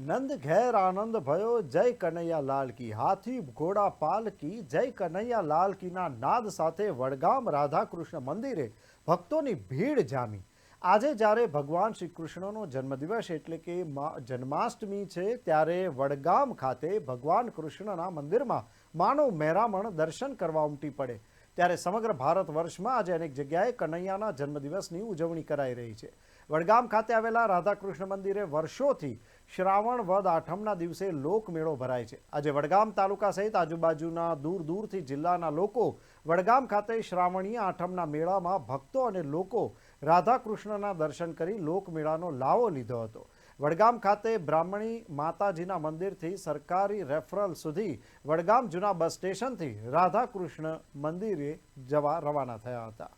નંદ ઘેર આનંદ ભયો જય કનૈયા લાલ કી હાથી ઘોડા પાલ કી જય કનૈયા લાલ કીના નાદ સાથે વડગામ રાધાકૃષ્ણ મંદિરે ભક્તોની ભીડ જામી આજે જ્યારે ભગવાન શ્રી કૃષ્ણનો જન્મદિવસ એટલે કે જન્માષ્ટમી છે ત્યારે વડગામ ખાતે ભગવાન કૃષ્ણના મંદિરમાં માનવ મહેરામણ દર્શન કરવા ઉમટી પડે ત્યારે સમગ્ર ભારત વર્ષમાં આજે અનેક જગ્યાએ કનૈયાના જન્મદિવસની ઉજવણી કરાઈ રહી છે. વડગામ ખાતે આવેલા રાધાકૃષ્ણ મંદિરે વર્ષોથી શ્રાવણ વદ આઠમના દિવસે લોકમેળો ભરાય છે. આજે વડગામ તાલુકા સહિત આજુબાજુના દૂર દૂરથી જિલ્લાના લોકો વડગામ ખાતે શ્રાવણીય આઠમના મેળામાં ભક્તો અને લોકો રાધાકૃષ્ણના દર્શન કરી લોકમેળાનો લાવો લીધો હતો. વડગામ ખાતે બ્રાહ્મણી માતાજીના મંદિરથી સરકારી રેફરલ સુધી વડગામ જૂના બસ સ્ટેશનથી રાધાકૃષ્ણ મંદિરે જવા રવાના થયા હતા.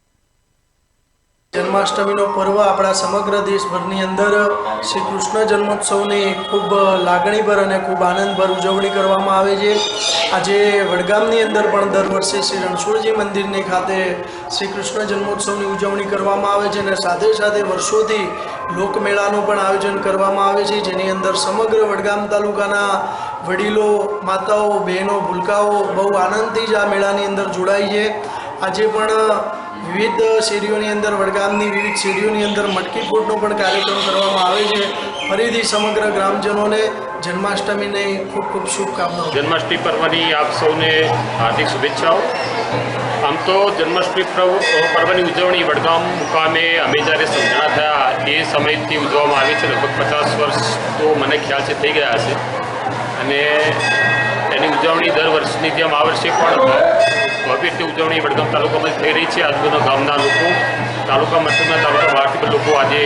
જન્માષ્ટમીનો પર્વ આપણા સમગ્ર દેશભરની અંદર શ્રી કૃષ્ણ જન્મોત્સવની ખૂબ લાગણીભર અને ખૂબ આનંદભર ઉજવણી કરવામાં આવે છે. આજે વડગામની અંદર પણ દર વર્ષે શ્રી રણછોડજી મંદિરની ખાતે શ્રી કૃષ્ણ જન્મોત્સવની ઉજવણી કરવામાં આવે છે અને સાથે સાથે વર્ષોથી લોકમેળાનું પણ આયોજન કરવામાં આવે છે. જેની અંદર સમગ્ર વડગામ તાલુકાના વડીલો, માતાઓ, બહેનો, ભૂલકાઓ બહુ આનંદથી જ આ મેળાની અંદર જોડાય છે. આજે પણ વિવિધ શેરીઓની અંદર, વડગામની વિવિધ શેરીઓની અંદર મટકી ફોડનો પણ કાર્યક્રમ કરવામાં આવે છે. ફરીથી સમગ્ર ગ્રામજનોને જન્માષ્ટમીની ખૂબ ખૂબ શુભકામનાઓ. જન્માષ્ટમી પર્વની આપ સૌને હાર્દિક શુભેચ્છાઓ. આમ તો જન્માષ્ટમી પર્વ, પર્વની ઉજવણી વડગામ મુકામે અમે જ્યારે સમજણા થયા, એ સમયથી ઉજવવામાં આવી છે. લગભગ પચાસ વર્ષ તો મને ખ્યાલ છે, થઈ ગયા છે અને એની ઉજવણી દર વર્ષની જેમ આ વર્ષે પણ ભવ્ય રીતે ઉજવણી વડગામ તાલુકામાં થઈ રહી છે. આજુબાજુના ગામના લોકો, તાલુકા મથકના તાલુકા બહારથી લોકો આજે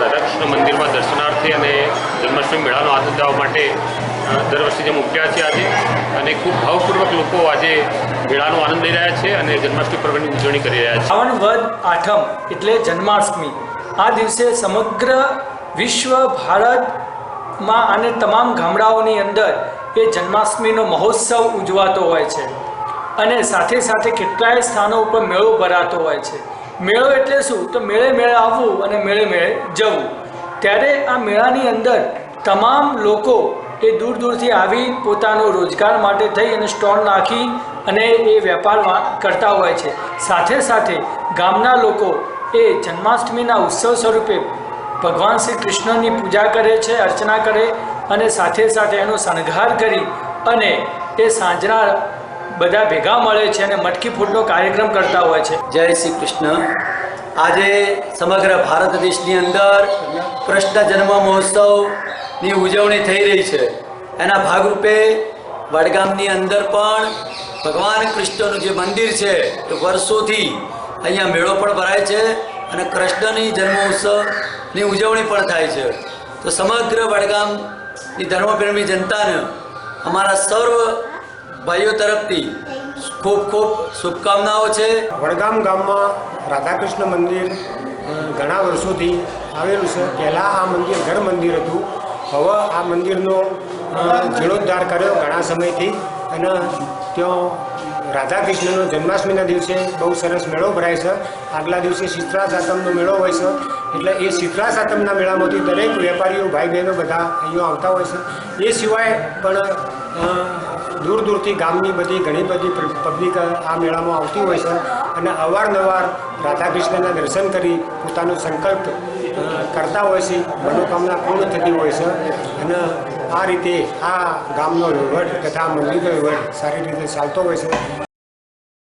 રાધાકૃષ્ણ મંદિરમાં દર્શનાર્થે અને જન્માષ્ટમી મેળાનો આનંદ લેવા માટે દર વર્ષે જેમ ઉમટ્યા છે આજે. અને ખૂબ ભાવપૂર્વક લોકો આજે મેળાનો આનંદ લઈ રહ્યા છે અને જન્માષ્ટમી પર્વની ઉજવણી કરી રહ્યા છે. શ્રાવણ વદ આઠમ એટલે જન્માષ્ટમી. આ દિવસે સમગ્ર વિશ્વ ભારતમાં અને તમામ ગામડાઓની અંદર એ જન્માષ્ટમીનો મહોત્સવ ઉજવાતો હોય છે. અને સાથે સાથે કેટલાય સ્થાનો ઉપર મેળો ભરાતો હોય છે. મેળો એટલે શું? તો મેળે મેળે આવવું અને મેળે મેળે જવું. ત્યારે આ મેળાની અંદર તમામ લોકો એ દૂર દૂરથી આવી પોતાનો રોજગાર માટે થઈ અને સ્ટોલ નાખી અને એ વેપાર કરતા હોય છે. સાથે સાથે ગામના લોકો એ જન્માષ્ટમીના ઉત્સવ સ્વરૂપે ભગવાન શ્રી કૃષ્ણની પૂજા કરે છે, અર્ચના કરે અને સાથે સાથે એનો શણગાર કરી અને એ સાંજના બધા ભેગા મળે છે અને મટકી ફૂટનો કાર્યક્રમ કરતા હોય છે. જય શ્રી કૃષ્ણ. આજે સમગ્ર ભારત દેશની અંદર કૃષ્ણ જન્મ મહોત્સવની ઉજવણી થઈ રહી છે. એના ભાગરૂપે વડગામની અંદર પણ ભગવાન કૃષ્ણનું જે મંદિર છે, એ વર્ષોથી અહીંયા મેળો પણ ભરાય છે અને કૃષ્ણની જન્મોત્સવની ઉજવણી પણ થાય છે. તો સમગ્ર વડગામની ધર્મપ્રેમી જનતાને અમારા સર્વ ભાઈઓ તરફથી ખૂબ ખૂબ શુભકામનાઓ છે. વડગામ ગામમાં રાધાકૃષ્ણ મંદિર ઘણા વર્ષોથી આવેલું છે. પહેલાં આ મંદિર ઘર મંદિર હતું. હવે આ મંદિરનો જીર્ણોદ્ધાર કર્યો ઘણા સમયથી અને ત્યાં રાધાકૃષ્ણનો જન્માષ્ટમીના દિવસે બહુ સરસ મેળો ભરાય છે. આગલા દિવસે શીતળા સાતમનો મેળો હોય છે. એટલે એ શીતળા સાતમના મેળામાંથી દરેક વેપારીઓ ભાઈ બહેનો બધા અહીંયા આવતા હોય છે. એ સિવાય પણ દૂર દૂરથી ગામની બધી ઘણી બધી પબ્લિક આ મેળામાં આવતી હોય છે અને અવારનવાર રાધાકૃષ્ણના દર્શન કરી પોતાનો સંકલ્પ કરતા હોય છે, મનોકામના પૂર્ણ થતી હોય છે અને આ રીતે આ ગામનો વહીવટ તથા મંદિરનો વહીવટ સારી રીતે ચાલતો હોય છે.